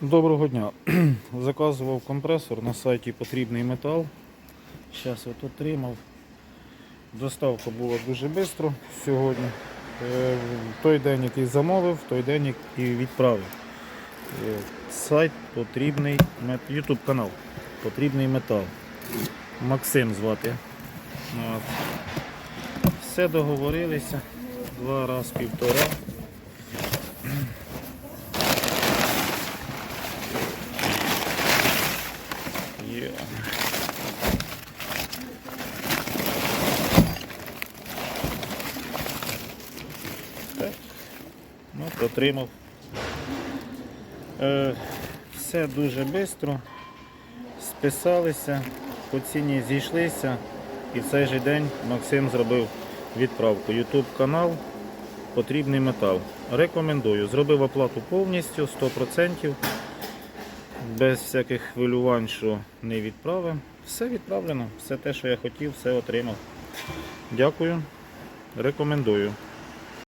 Доброго дня. Заказував компресор на сайті потрібний метал. Зараз от отримав. Доставка була дуже швидко сьогодні. Е, той день, який замовив, той день і відправив. Е, Сайт потрібний YouTube канал. Потрібний метал. Максим звати. Все договорилися. Два раз півтора. Так. Ну, отримав. Е, все дуже швидко. Списалися, по ціні зійшлися. І в цей же день Максим зробив відправку. YouTube канал Потрібний метал. Рекомендую. Зробив оплату повністю 100%. Без всяких хвилювань, що не відправимо. Все відправлено, все те, що я хотів, все отримав. Дякую. Рекомендую.